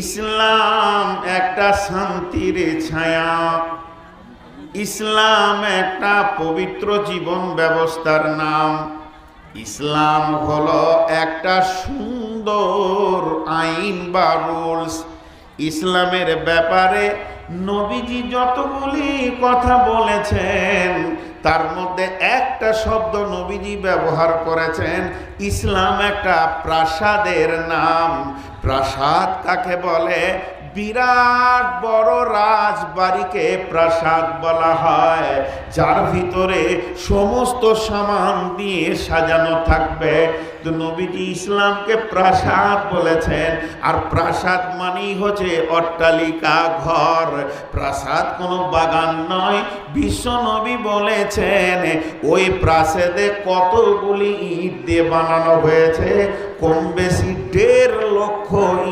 ইসলাম একটা শান্তির ছায়া। ইসলাম একটা পবিত্র জীবন ব্যবস্থার নাম। ইসলাম হলো একটা সুন্দর আইন বা রুলস। ইসলামের ব্যাপারে নবীজি যতগুলি কথা বলেছেন, তার মধ্যে একটা শব্দ নবীজি ব্যবহার করেছেন, ইসলাম একটা প্রাসাদের নাম। প্রাসাদ কাকে বলে? বিরাট বড় রাজবাড়িকে প্রাসাদ বলা হয়, যার ভিতরে সমস্ত সামান দিয়ে সাজানো থাকবে। নবীজি ইসলামকে প্রাসাদ বলেছেন, আর প্রাসাদ মানেই হচ্ছে অট্টালিকা, ঘর। প্রাসাদ কোনো বাগান নয়, বিশ্ব নবী বলেছেন, ওই প্রাসাদে কতগুলি ইট দিয়ে বানানো হয়েছে, কম বেশি দেড় লক্ষ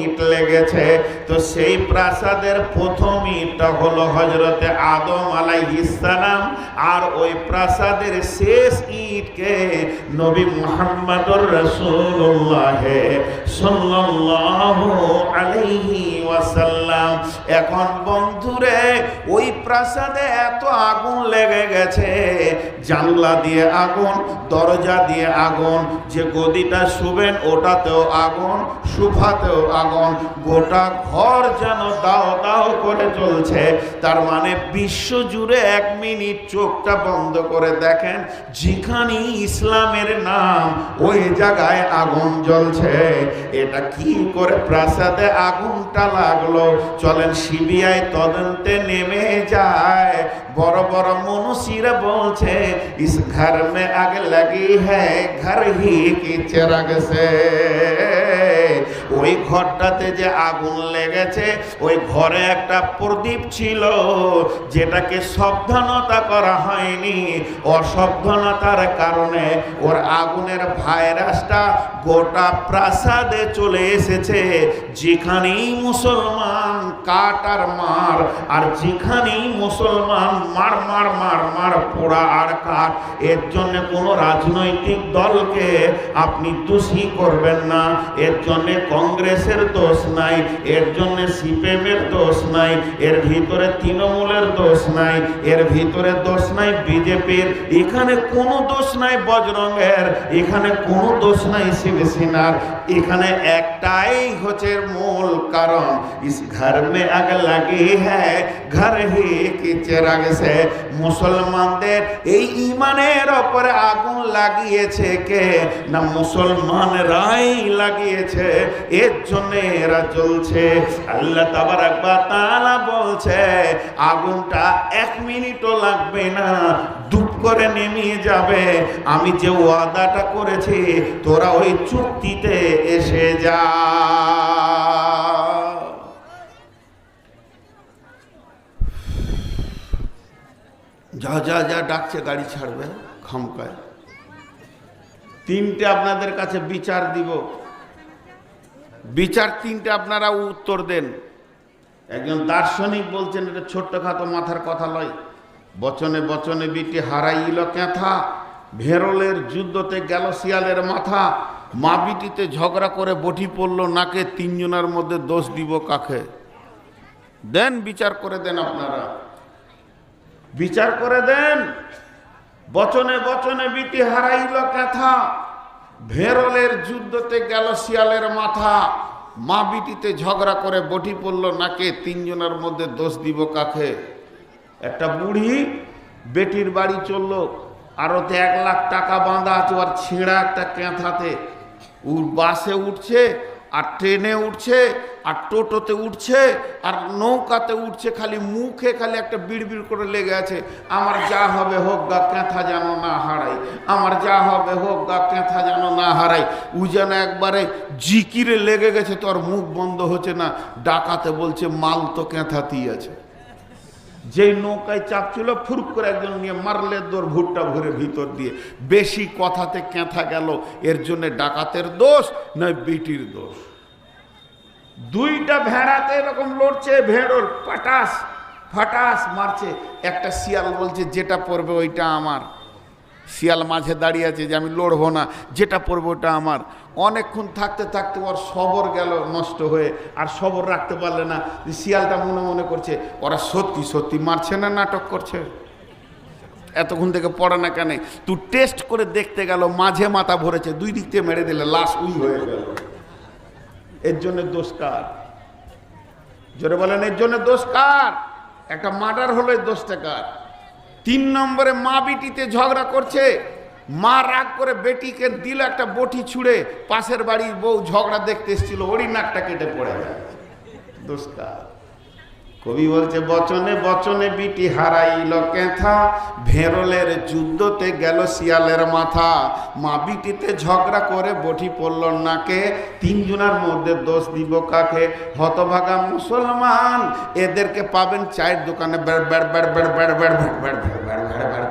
ইট লেগেছে। তো সেই প্রাসাদের প্রথম ইটটা হলো হজরতে আদম আলাইহিসালাম আর ওই প্রাসাদের শেষ ইটকে নবী মুহাম্মদুর রাসূলুল্লাহ সাল্লাল্লাহু আলাইহি ওয়াসাল্লাম। এখন বন্ধুরে, ওই প্রাসাদে এত আগুন লেগে গেছে, জানলা দিয়ে আগুন, দরজা দিয়ে আগুন, যে গদিটা শুবেন ওটাতেও আগুন, সুফাতেও আগুন, গোটা ঘর যেন দাও দাও করে চলছে। তার মানে বিশ্ব জুড়ে এক মিনিট চোখটা বন্ধ করে দেখেন, যেখানে ইসলামের নাম, ওই জায়গায় আগুন জ্বলছে। এটা কি করে প্রাসাদে আগুনটা লাগল? চলেন সিবিআই তদন্তে নেমে যায়। বড় বড় মনুষীরা বলছে, ইস ঘর মে আগ লাগি হ্যাঁ ঘর হি কি চেরাগ সে ওই ঘরটাতে যে আগুন লেগেছে, ওই ঘরে একটা প্রদীপ ছিল, যেটাকে সাবধানতা করা হয়নি। অসাবধানতার কারণে ওর আগুনের ভাইরাসটা গোটা প্রাসাদে চলে এসেছে। যেখানেই মুসলমান কাট আর মার, আর যেখানেই মুসলমান মার মার মার মার পোড়া আর কাট এর জন্য কোনো রাজনৈতিক দলকে আপনি দোষী করবেন না। এর জন্য কংগ্রেসের দোষ নাই, এর জন্য সিপিএমের দোষ নাই, এর ভিতরে তৃণমূলের দোষ নাই, এর ভিতরে দোষ নাই বিজেপির। এখানে কোনো দোষ নাই বজরঙ্গের এখানে কোনো দোষ নাই শিবসেনার এখানে একটাই হচ্ছে মূল কারণ, ইস ঘর মে আগ লাগি হ্যাঁ ঘর হি কি চেরাগ সে। মুসলমানদের এই ইমানের ওপরে আগুন লাগিয়েছে কে? না মুসলমানরাই লাগিয়েছে এর জন্য এরা জ্বলছে। আল্লাহ তাবারাক একবার তাআলা বলছে, আগুনটা এক মিনিটও লাগবে না দুপ করে নেমে যাবে। আমি যে ওয়াদাটা করেছি, তোরা ওই চুক্তিতে এসে যা। যা যা যা ডাকছে, গাড়ি ছাড়বে, খামকায়। তিনটে আপনাদের কাছে বিচার দিব। বিচার তিনটে আপনারা উত্তর দেন। একজন দার্শনিক বলছেন, এটা ছোট্টখাটো মাথার কথা লয়। বচনে বচনে বিটি হারাইল ক্যাথা ভেরলের যুদ্ধতে গেল শিয়ালের মাথা। মা বিটিতে ঝগড়া করে বটি পড়ল নাকে, তিনজনের মধ্যে দোষ দিব কাকে? দেন, বিচার করে দেন আপনারা। বিচার করে দেন। বচনে বচনে বিটি হারাইল ক্যাথা ভেরলের যুদ্ধতে গেল শিয়ালের মাথা। মা বিটিতে ঝগড়া করে বটি পড়ল নাকে, তিনজনের মধ্যে দোষ দিব কাকে? একটা বুড়ি বেটির বাড়ি চলল আরোতে এক লাখ টাকা বাঁধা আছে আর ছেঁড়া একটা ক্যাঁথাতে বাসে উঠছে আর ট্রেনে উঠছে আর টোটোতে উঠছে আর নৌকাতে উঠছে, খালি মুখে খালি একটা বিড়বিড় করে লেগে আছে। আমার যা হবে হোক গা ক্যাঁথা যেন না হারাই আমার যা হবে হোক গা ক্যাঁথা যেন না হারাই উ যেন একবারে জিকিরে লেগে গেছে, তোর মুখ বন্ধ হচ্ছে না। ডাকাতে বলছে, মাল তো ক্যাঁথাতেই আছে। যেই নৌকায় চাপ ছিল ফুরুক করে একজন নিয়ে মারলে দোর ভুট্টা ভরে ভিতর দিয়ে। বেশি কথাতে ক্যাঁথা গেল, এর জন্য ডাকাতের দোষ, নয় বিটির দোষ। দুইটা ভেড়াতে এরকম লড়ছে, ভেড়োর পাটাস, ফাটাস মারছে। একটা শিয়াল বলছে, যেটা পড়বে ওইটা আমার। শিয়াল মাঝে দাঁড়িয়ে আছে যে, আমি লড়বো না, যেটা পড়বে ওটা আমার। অনেকক্ষণ থাকতে থাকতে ওর সবর গেল নষ্ট হয়ে, আর সবর রাখতে পারলে না। যে শিয়ালটা মনে মনে করছে, ওরা সত্যি সত্যি মারছে না, নাটক করছে? এতক্ষণ থেকে পড়ে না কেন? তুই টেস্ট করে দেখতে গেল, মাঝে মাথা ভরেছে, দুই দিক থেকে মেরে দিলে লাশ উই হয়ে গেল। এর জন্য দোষ কার? জোরে বলেন, এর জন্য দোষ কার? একটা মার্ডার হলো এই দোষটা কার? তিন নম্বরে মা বিটিতে ঝগড়া করছে, মা রাগ করে বেটিকে দিল একটা বটি ছুঁড়ে, পাশের বাড়ির বউ ঝগড়া দেখতে এসেছিল ওরই নাকটা কেটে পড়ে যায় দোষ কার? কবি বলছে বচনে বচনে বিটি হারাইল কেথা ভেরলের যুদ্ধতে গেল শিয়ালের মাথা মা বিটিতে ঝগড়া করে বটি পড়ল নাকে তিনজনের মধ্যে দোষ দিব কাকে হতভাগা মুসলমান এদেরকে পাবেন চায়ের দোকানে বেড় বেড় বেড় বেড়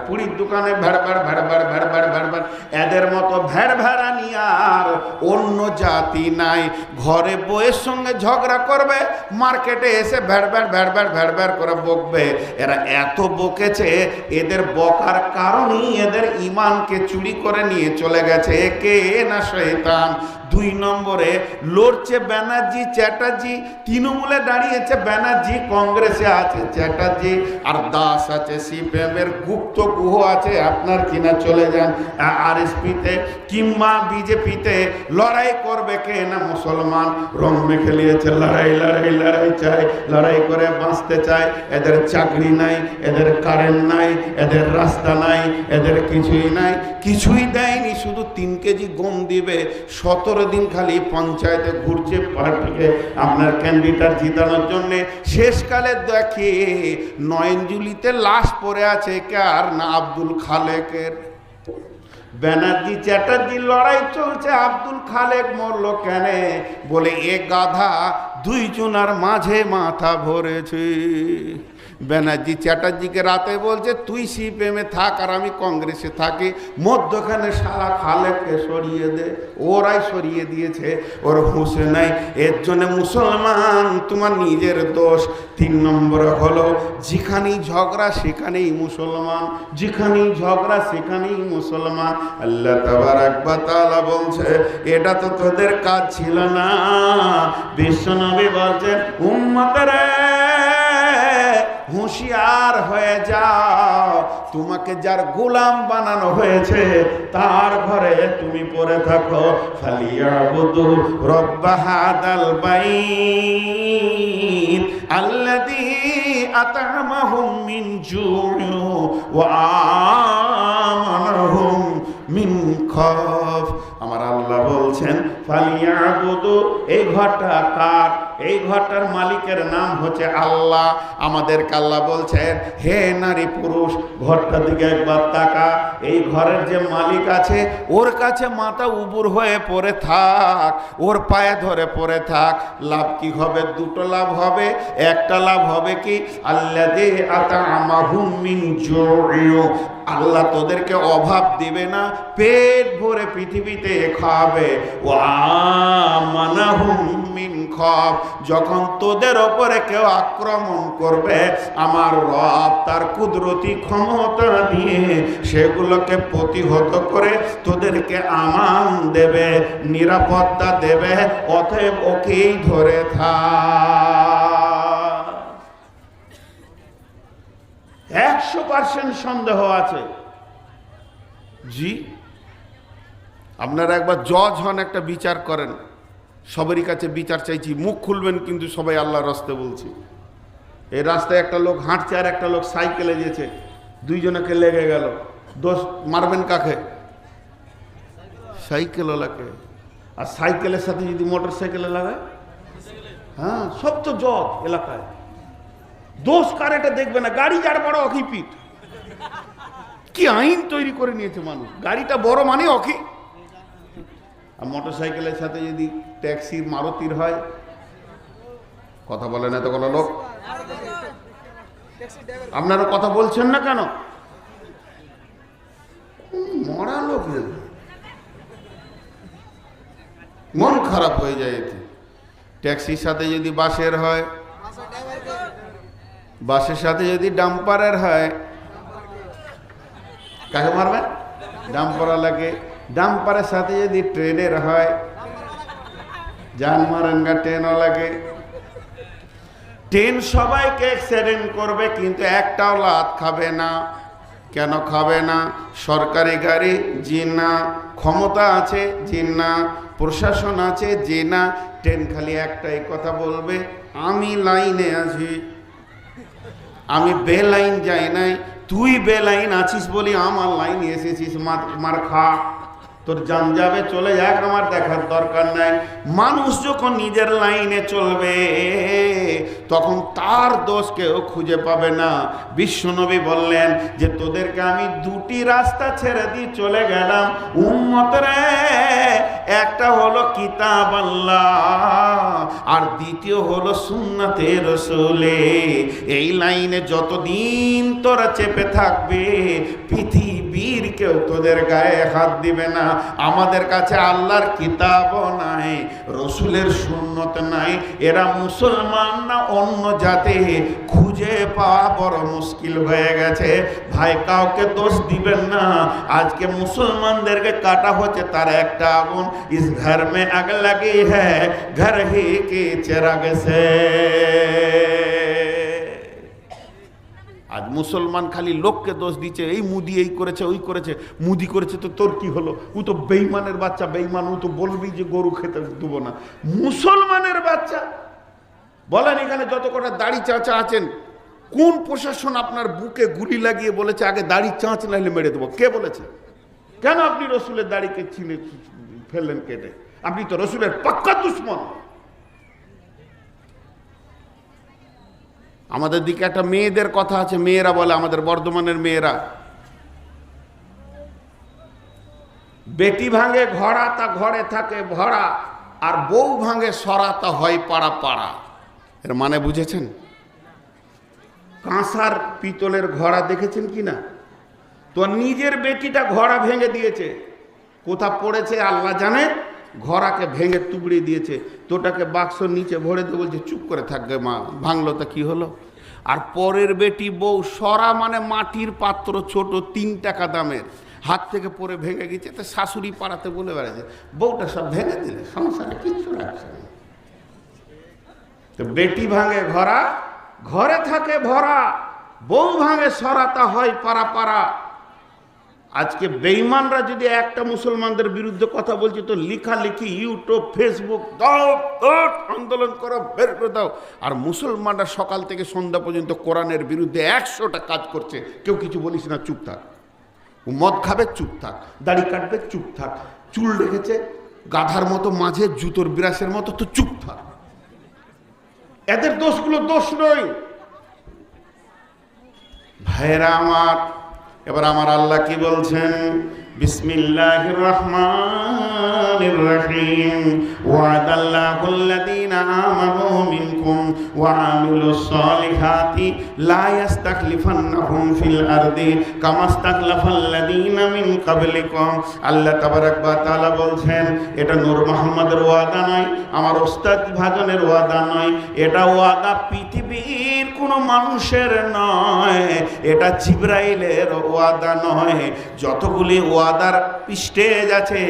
পুরীর দোকানে ভেড় বেড় ভেড় বেড় ভেড় বেড় ভেড় বেড় এদের মতো ভেড় ভেড়ানি আর অন্য জাতি নাই ঘরে বইয়ের সঙ্গে ঝগড়া করবে মার্কেটে এসে ভেড় ভেড় ভেড় ভেড় ভেড় করে বকবে। এরা এত বকেছে, এদের বকার কারণেই এদের ইমানকে চুরি করে নিয়ে চলে গেছে। কে? না শয়তান। দুই নম্বরে, লড়ছে ব্যানার্জি, চ্যাটার্জি, তৃণমূলে দাঁড়িয়েছে ব্যানার্জি, কংগ্রেসে আছে চ্যাটার্জি, আর দাস আছে, সিপিএমের গুপ্ত গুহ আছে, আপনার কিনা চলে যান আর এসপিতে কিংবা বিজেপিতে, লড়াই করবে কে না মুসলমান? রং মেখে নিয়েছে, লড়াই লড়াই লড়াই চাই লড়াই করে বাঁচতে চায়, এদের চাকরি নাই, এদের কারেন্ট নাই, এদের রাস্তা নাই, এদের কিছুই নাই, কিছুই দেয়নি, শুধু তিন কেজি গম দিবে, সতেরো দিন খালি পঞ্চায়েতে ঘুরছে পার্টিকে আপনার ক্যান্ডিডেট জিতানোর জন্যে। শেষকালে দেখে নয়নজুলিতে লাশ পড়ে আছে কার না, আব্দুল খালেকের। ব্যানার্জি চ্যাটার্জি লড়াই চলছে, আব্দুল খালেক মরলো কেন? বলে, এ গাধা দুইজনার মাঝে মাথা ভরেছে। ব্যানার্জি চ্যাটার্জিকে রাতে বলছে, তুই সিপিএমে থাক আর আমি কংগ্রেসে থাকি। মধ্যখানে সারা খালেককে সরিয়ে দে। ওরাই সরিয়ে দিয়েছে। ওর হুঁসে নাই। এর জন্য মুসলমান, তোমার নিজের দোষ। তিন নম্বরে হলো, যেখানেই ঝগড়া, সেখানেই মুসলমান। যেখানেই ঝগড়া, সেখানেই মুসলমান। আল্লাহ তাবার একবার তালা বলছে, এটা তো তোদের কাজ ছিল না। বিশ্বনবী বলছেন, উম্মতরে হুঁশিয়ার হয়ে যাও। তোমাকে যার গোলাম বানানো হয়েছে, তার ঘরে তুমি পড়ে থাকো। ফালিয়াবুদু রব্বাহাদাল বাইত আল্লাযী আত'আমাহুম মিন জু'in ওয়া আমানাহুম মিন খাফ। আমার আল্লাহ বলছেন ফালিয়া ফালিয়াবুদু, এই ঘরটা কার? এই ঘরটার মালিকের নাম হচ্ছে আল্লাহ। আমাদের আল্লাহ বলছেন, হে নারী পুরুষ, ঘরটার দিকে একবার তাকা। এই ঘরের যে মালিক আছে, ওর কাছে মাথা উবুর হয়ে পড়ে থাক, ওর পায়ে ধরে পড়ে থাক। লাভ কি হবে? দুটো লাভ হবে। একটা লাভ হবে কি? আল্লা দে আতা আল্লাহ তোদেরকে অভাব দিবে না, পেট ভরে পৃথিবীতে খাবে। ও মিন খব। যখন তোদের ওপরে কেউ আক্রমণ করবে, আমার রব তার কুদরতি ক্ষমতা দিয়ে সেগুলোকে প্রতিহত করে তোদেরকে আমান দেবে, নিরাপত্তা দেবে, অতএব ওকেই ধরে থাক। একশো পার্সেন্ট সন্দেহ আছে। জি, আপনারা একবার জজ হন, একটা বিচার করেন। সবারই কাছে বিচার চাইছি, মুখ খুলবেন কিন্তু সবাই আল্লাহর রাস্তে বলছি। এই রাস্তায় একটা লোক হাঁটছে আর একটা লোক সাইকেলে যেছে দুইজনকে লেগে গেল। দোষ মারবেন কাকে? সাইকেলওয়ালাকে। আর সাইকেলের সাথে যদি মোটর সাইকেলে লাগায়? হ্যাঁ সব তো জজ এলাকায়। দোষ কার এটা দেখবে না, গাড়ি যার বড় অকিপিট কি আইন তৈরি করে নিয়েছে মানুষ? গাড়িটা বড় মানে অকি আর মোটর সাইকেলের সাথে যদি ট্যাক্সির মারুতির হয়, কথা বলে না তো কোনো লোক। আপনারা কথা বলছেন না কেন? মরা লোক মন খারাপ হয়ে যায় এতে। ট্যাক্সির সাথে যদি বাসের হয়, বাসের সাথে যদি ডাম্পারের হয়, কাকে মারবেন? ডাম্পার লাগে ডাম্পারের সাথে যদি ট্রেনের হয় গা ট্রেনও লাগে। ট্রেন সবাইকে অ্যাক্সিডেন্ট করবে, কিন্তু একটাও লাত খাবে না। কেন খাবে না? সরকারি গাড়ি জি না ক্ষমতা আছে জি না প্রশাসন আছে যে না ট্রেন খালি একটাই কথা বলবে, আমি লাইনে আছি। আমি বে লাইন যাই নাই। তুই বে লাইন আছিস বলি আমার লাইনে এসেছিস মার খা। তোর জান যাবে, চলে যাক, আমার দেখার দরকার নাই। মানুষ যখন নিজের লাইনে চলবে, তখন তার দোষ কেউ খুঁজে পাবে না। বিশ্বনবী বললেন যে, তোদেরকে আমি দুটি রাস্তা ছেড়ে দিয়ে চলে গেলাম। উম্মতরে একটা হলো কিতাব আল্লাহ, আর দ্বিতীয় হলো সুন্নাতে রসুলে। এই লাইনে যতদিন তোরা চেপে থাকবে, পৃথিবীর কেউ তোদের গায়ে হাত দিবে না। আমাদের কাছে আল্লাহর কিতাবও নাই, রসুলের সুন্নত নাই, এরা মুসলমান না অন্য জাতি? খুঁজে পাওয়া বড় মুশকিল হয়ে গেছে। ভাই, কাউকে দোষ দিবেন না। আজকে মুসলমানদেরকে কাটা হচ্ছে তার একটা আগুন। ইস ঘর মে আগ লাগি হ্যাঁ ঘর হি কি চেরাগ সে আজ মুসলমান খালি লোককে দোষ দিচ্ছে, এই মুদি, এই করেছে, ওই করেছে, মুদি করেছে তো তোর কি হলো? ও তো বেইমানের বাচ্চা বেইমান ও তো বলবি যে গরু খেতে দেবো না। মুসলমানের বাচ্চা। বলেন এখানে যত কটা দাড়ি চাঁচা আছেন, কোন প্রশাসন আপনার বুকে গুলি লাগিয়ে বলেছে, আগে দাড়ি চাঁচ নাইলে মেরে দেবো কে বলেছে? কেন আপনি রসুলের দাড়িকে ছিঁড়ে ফেললেন কেটে? আপনি তো রসুলের পাক্কা দুশ্মন। আমাদের দিকে একটা মেয়েদের কথা আছে, মেয়েরা বলে আমাদের বর্ধমানের মেয়েরা। বেটি ভাঙে ঘোড়া তা ঘরে থাকে ভরা, আর বউ ভাঙে সরা তা হয় পাড়া পাড়া। এর মানে বুঝেছেন? কাঁসার পিতলের ঘোড়া দেখেছেন কি না? তো নিজের বেটিটা ঘোড়া ভেঙে দিয়েছে। কোথা পড়েছে আল্লাহ জানে? ঘোড়াকে ভেঙে তুবড়ে দিয়েছে, তোটাকে বাক্স নিচে ভরে দিয়ে বলছে, চুপ করে থাকবে মা, ভাঙলো তা কি হলো? আর পরের বেটি বউ সরা মানে মাটির পাত্র ছোট তিন টাকা দামের, হাত থেকে পরে ভেঙে গেছে, তো শাশুড়ি পাড়াতে বলে বেড়াচ্ছে বউটা সব ভেঙে দিলে, সংসারে কিচ্ছু রাখছে না। তো বেটি ভাঙে ঘরা ঘরে থাকে ভরা, বউ ভাঙে সরাতা হয় পাড়া পাড়া। আজকে বেইমানরা যদি একটা মুসলমানদের বিরুদ্ধে কথা বলছে, তো লেখালেখি, ইউটিউব, ফেসবুক দাও আন্দোলন করো, বের করে দাও। আর মুসলমানরা সকাল থেকে সন্ধ্যা পর্যন্ত কোরআনের বিরুদ্ধে একশোটা কাজ করছে। কেউ কিছু বলিস না, চুপ থাক। মদ খাবে, চুপ থাক। দাড়ি কাটবে, চুপ থাক। চুল রেখেছে, গাধার মতো মাঝে, জুতোর বিরাসের মতো, তো চুপ থাক। এদের দোষগুলো দোষ নয়। ভাইরা আমার এবার আমার আল্লাহ কি বলছেন? বিসমিল্লাহির রহমানির রহিম। ওয়াদাল্লাহুল্লাযীনা আমানু মিনকুম ওয়া আমিলুস সালিহাতি লা ইস্তাখলিফান্নাহুম ফিল আরদি কামা ইস্তাখলাফাল্লাযীনা মিন ক্বাবলিকুম। আল্লাহ তাবারাক ওয়া তাআলা বলছেন, এটা নূর মুহাম্মদের ওয়াদা নয়, আমার ওস্তাদ ভাজনের ওয়াদা নয়, এটা ওয়াদা পৃথিবীর কোনো মানুষের নয়, এটা জিব্রাইলের ওয়াদা নয়। যতগুলি ওয়াদার স্টেজ আছে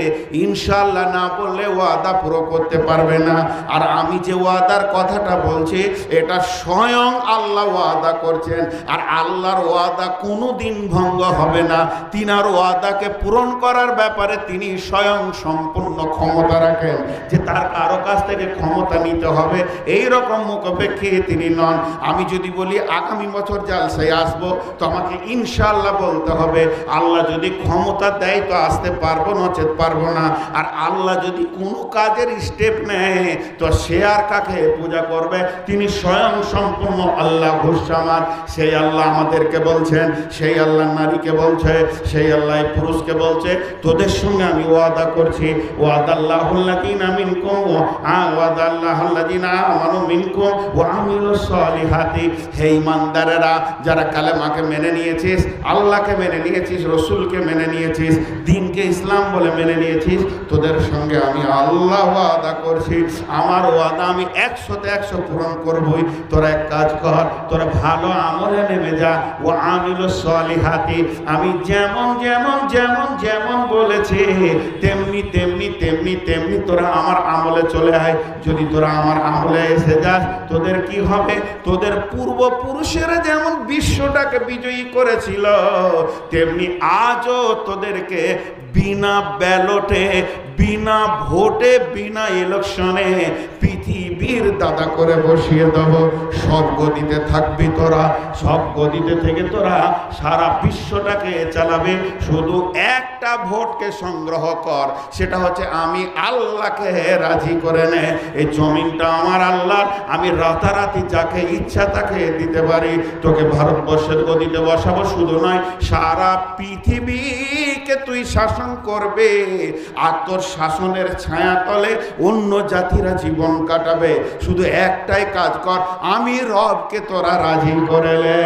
ইনশাল্লাহ না বললে ওয়াদা পুরো করতে পারবে না। আর আমি যে ওয়াদার কথাটা বলছি, এটা স্বয়ং আল্লাহ ওয়াদা করছেন। আর আল্লাহর ওয়াদা কোনো দিন ভঙ্গ হবে না। তিনার ওয়াদাকে পূরণ করার ব্যাপারে তিনি স্বয়ং সম্পূর্ণ ক্ষমতা রাখেন, যে তার কারও কাছ থেকে ক্ষমতা নিতে হবে। এই রকম মুখপেক্ষী তিনি নন। আমি যদি বলি, আগামী বছর জালসায় আসব, তো আমাকে ইনশাল্লাহ বলতে হবে, আল্লাহ যদি ক্ষমতা দেয় তো আসতে পারব, নচেত পারব না। আর আল্লাহ যদি কোনো কাজের স্টেপ নেয়, তো সে আর কাকে পূজা করবে? তিনি স্বয়ং সম্পূর্ণ আল্লাহ ঘোষামাত সেই আল্লাহ আমাদেরকে বলছেন, সেই আল্লাহ নারীকে বলছে, সেই আল্লাহ পুরুষকে বলছে, তোদের সঙ্গে আমি ওয়াদা করছি। ওয়াদাল্লাহুল্লাযীনা মিনকুম ওয়া ওয়াদাল্লাহুল্লাযীনা আমানু মিনকুম ওয়া আমিলুস সালিহাতি। হে ঈমানদারেরা যারা কালেমাকে মেনে নিয়েছিস, আল্লাহকে মেনে নিয়েছিস, রসুলকে মেনে নিয়েছিস দিনকে ইসলাম বলে মেনে নিয়েছিস, তোদের সঙ্গে আমি আল্লাহ ওয়াদা করছি, আমার ওয়াদা আমি একশোতে একশো পূরণ করবই। তোরা এক কাজ কর, তোরা ভালো আমলে নেমে যা, ও আমিল সলিহাতি। আমি যেমন যেমন যেমন যেমন বলেছি, তেমনি তেমনি তেমনি তেমনি তেমনি তোরা আমার আমলে চলে আয়। যদি তোরা আমার আমলে এসে যাস, তোদের কি হবে? তোদের পূর্বপুরুষেরা যেমন বিশ্বটাকে বিজয়ী করেছিল, তেমনি আজও তোদেরকে বিনা ব্যালটে বিনা ভোটে, বিনা ইলেকশনে পৃথিবীর দাদা করে বসিয়ে দেব। সব গদিতে থাকবি তোরা, সব গদিতে থেকে তোরা সারা বিশ্বটাকে চালাবে। শুধু একটা ভোটকে সংগ্রহ কর, সেটা হচ্ছে আমি আল্লাহকে রাজি করে নে। এই জমিনটা আমার আল্লাহর, আমি রাতারাতি যাকে ইচ্ছা তাকে দিতে পারি। তোকে ভারতবর্ষের গদিতে বসাবো শুধু নয়, সারা পৃথিবীকে তুই শাসন করবে। আর তোর শাসনের ছায়া তলে অন্য জাতিরা জীবন কাটাবে। শুধু একটাই কাজ কর, আমি রবকে তোরা রাজি করেলে।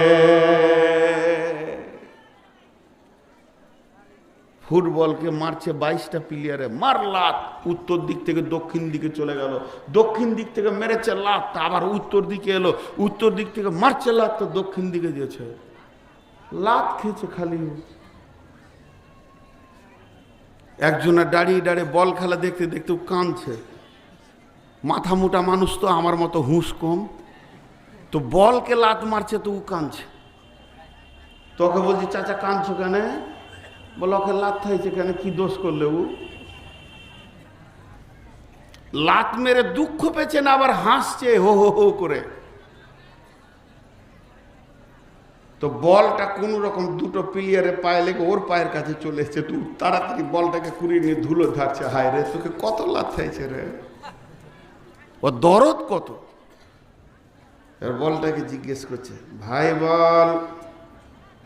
ফুটবলকে মারছে বাইশটা প্লেয়ারে মার লাত। উত্তর দিক থেকে দক্ষিণ দিকে চলে গেল। দক্ষিণ দিক থেকে মেরেছে লাত আবার উত্তর দিকে এলো। উত্তর দিক থেকে মারছে লাত, তো দক্ষিণ দিকে দিয়েছে। লাত খেয়েছে খালি। একজনের দাঁড়িয়ে দাঁড়িয়ে বল খেলা দেখতে দেখতে কাঁদছে। মাথা মোটা মানুষ তো আমার মতো হুঁশ কম। তো বলকে লাত মারছে তো ও কাঁদছে। তোকে বলছি, চাচা, কাঁদছো কেন? বলে, ওকে লাত খাইছে কেন? কি দোষ করলে ও? লাত মেরে দুঃখ পেয়েছে না, আবার হাসছে হো হো হো করে। তো বলটা কোন রকম দুটো প্লেয়ারে পায়ে লেগে ওর পায়ের কাছে চলে এসছে। তুই তাড়াতাড়ি বলটাকে কুড়িয়ে নিয়ে ধুলো ধারছে হায় রে, তোকে কত লাভ খাইছে রে? ও দরদ কত? এর বলটাকে জিজ্ঞেস করছে, ভাই বল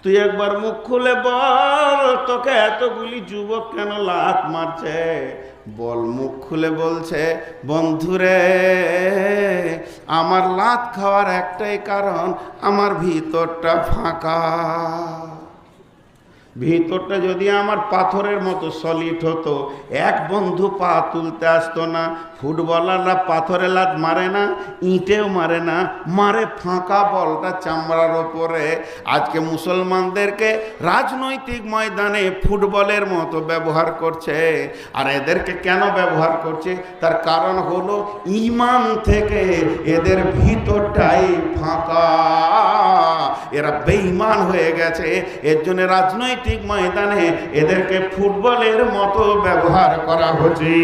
তুই একবার মুখ খুলে বল, তোকে এতগুলি যুবক কেন লাত মারছে? বল, মুখ খুলে বলছে, বন্ধুরে, আমার লাত খাওয়ার একটাই কারণ, আমার ভিতরটা ফাঁকা। ভিতরটা যদি আমার পাথরের মতো সলিড হতো, এক বন্ধু পা তুলতে আসতো না, ফুটবলাররা পাথরে লাত মারে না, ইঁটেও মারে না, মারে ফাঁকা বলটা চামড়ার ওপরে। আজকে মুসলমানদেরকে রাজনৈতিক ময়দানে ফুটবলের মতো ব্যবহার করছে। আর এদেরকে কেন ব্যবহার করছে? তার কারণ হলো ইমান থেকে এদের ভিতরটাই ফাঁকা। এরা বেঈমান হয়ে গেছে। এর জন্য রাজনৈতিক ময়দানে এদেরকে ফুটবলের মতো ব্যবহার করা হচ্ছে।